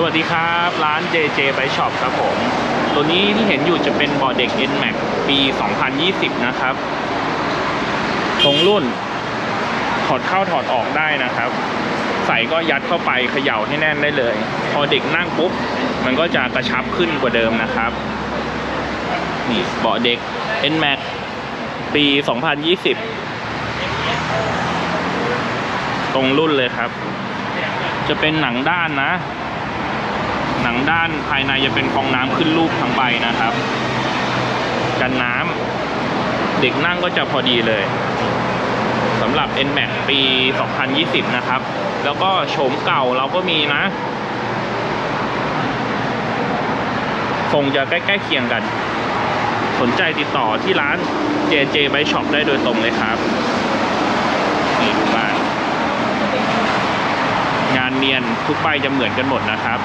สวัสดีครับ ร้าน JJ Bike Shop ครับผม ตัวนี้ที่เห็นอยู่จะเป็นบอร์เด็ก NMAX ปี 2020 นะครับ ตรงรุ่น ถอดเข้าถอดออกได้นะครับ ใส่ก็ยัดเข้าไปเขย่าให้แน่นได้เลย พอเด็กนั่งปุ๊บ มันก็จะกระชับขึ้นกว่าเดิมนะครับ นี่เบาะเด็ก NMAX ปี 2020 ตรงรุ่นเลยครับจะเป็นหนังด้านนะ ด้านภายในจะเป็นฟองน้ำขึ้นรูปทั้งใบนะครับ กันน้ำเด็กนั่งก็จะพอดีเลยสำหรับ NMAX ปี 2020 นะครับ แล้วก็โฉมเก่าเราก็มีนะคงจะใกล้ ๆ เคียงกัน สนใจติดต่อที่ร้าน JJ Bike Shop ได้โดยตรงเลยครับ นี่ดูบ้าน งานเนียนทุกใบจะเหมือนกันหมดนะครับ